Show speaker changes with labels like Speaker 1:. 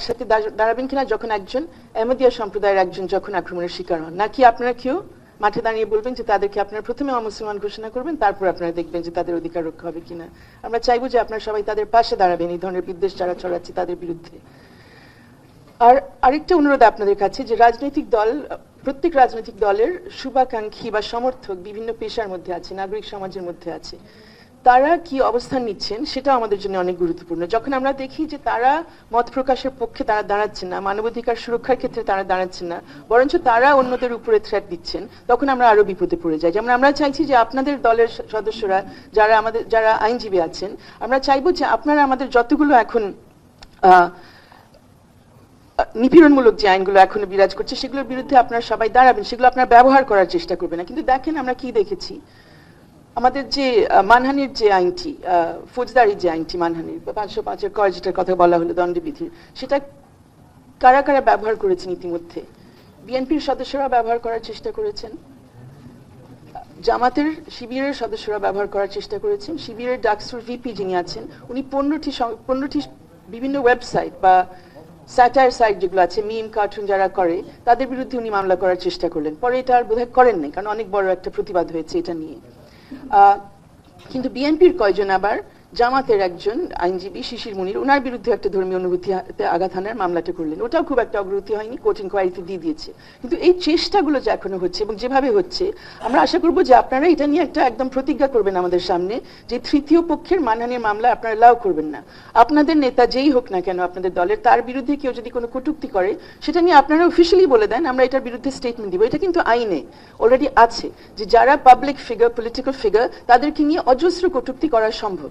Speaker 1: একসাথে দাঁড়াবেন কিনা যখন একজন এমদিয়া সম্প্রদায়ের একজন যখন আক্রমণের শিকার হন। নাকি আপনারা কেউ মাঠে দাঁড়িয়ে বলবেন যে তাদেরকে আপনারা প্রথমে অমুসলমান ঘোষণা করবেন, তারপর আপনারা দেখবেন যে তাদের অধিকার রক্ষা হবে কিনা? আমরা চাইব যে আপনারা সবাই তাদের পাশে দাঁড়াবেন, এই ধরনের বিদ্বেষ যারা ছড়াচ্ছে তাদের বিরুদ্ধে। আর আরেকটা অনুরোধ আপনাদের কাছে যে রাজনৈতিক দল, প্রত্যেক রাজনৈতিক দলের শুভাকাঙ্ক্ষী বা সমর্থক বিভিন্ন পেশার মধ্যে আছে, নাগরিক সমাজের মধ্যে আছে। তারা কি অবস্থান নিচ্ছেন সেটা আমাদের জন্য অনেক গুরুত্বপূর্ণ। যখন আমরা দেখি যে তারা মত প্রকাশের পক্ষে তারা দাঁড়াচ্ছেন না, মানবাধিকার সুরক্ষার ক্ষেত্রে তারা দাঁড়াচ্ছেন না, বরঞ্চ তারা অন্যদের উপরে থ্রেট দিচ্ছেন, তখন আমরা আরও বিপদে পড়ে যাই। যেমন আমরা চাইছি যে আপনাদের দলের সদস্যরা যারা আমাদের, যারা আইনজীবী আছেন, আমরা চাইব যে আপনারা আমাদের যতগুলো এখন নিপীড়নমূলক যে আইনগুলো এখনও বিরাজ করছে, সেগুলোর বিরুদ্ধে আপনারা সবাই দাঁড়াবেন, সেগুলো আপনারা ব্যবহার করার চেষ্টা করবেন না। কিন্তু দেখেন আমরা কি দেখেছি? আমাদের যে মানহানির যে আইনটি আহ, ফৌজদারি যে আইনটি মানহানির পাঁচশো পাঁচের কর যেটার কথা বলা হলো দণ্ডবিধির সেটা কারা কারা ব্যবহার করেছেন ইতিমধ্যে? বিএনপির সদস্যরা ব্যবহার করার চেষ্টা করেছেন জামাতের শিবিরের সদস্যরা ব্যবহার করার চেষ্টা করেছেন শিবিরের ডাকসুর ভিপি যিনি আছেন উনি পনেরোটি পনেরোটি বিভিন্ন ওয়েবসাইট বা স্যাটায়ার সাইট যেগুলো আছে মিম কার্টুন যারা করে তাদের বিরুদ্ধে উনি মামলা করার চেষ্টা করলেন। পরে এটা আর বোধহয় করেন নাই কারণ অনেক বড় একটা প্রতিবাদ হয়েছে এটা নিয়ে। কিন্তু বিএনপির কয়জন আবার? জামাতের একজন আইনজীবী শিশির মুনির ওনার বিরুদ্ধে একটা ধর্মীয় অনুভূতিতে আঘাত হানার মামলাটা করলেন। ওটাও খুব একটা অগ্রগতি হয়নি কোর্ট ইনকোয়ারিতে দিয়ে দিয়েছে। কিন্তু এই চেষ্টাগুলো যে এখনও হচ্ছে এবং যেভাবে হচ্ছে, আমরা আশা করব যে আপনারা এটা নিয়ে একটা একদম প্রতিজ্ঞা করবেন আমাদের সামনে যে তৃতীয় পক্ষের মানহানির মামলা আপনারা লাও করবেন না। আপনাদের নেতা যেই হোক না কেন, আপনাদের দলের, তার বিরুদ্ধে কেউ যদি কোনো কটুক্তি করে, সেটা নিয়ে আপনারা অফিসিয়ালি বলে দেন, আমরা এটার বিরুদ্ধে স্টেটমেন্ট দিব। এটা কিন্তু আইনে অলরেডি আছে যে যারা পাবলিক ফিগার পলিটিক্যাল ফিগার তাদেরকে নিয়ে অজস্র কটূক্তি করা সম্ভব।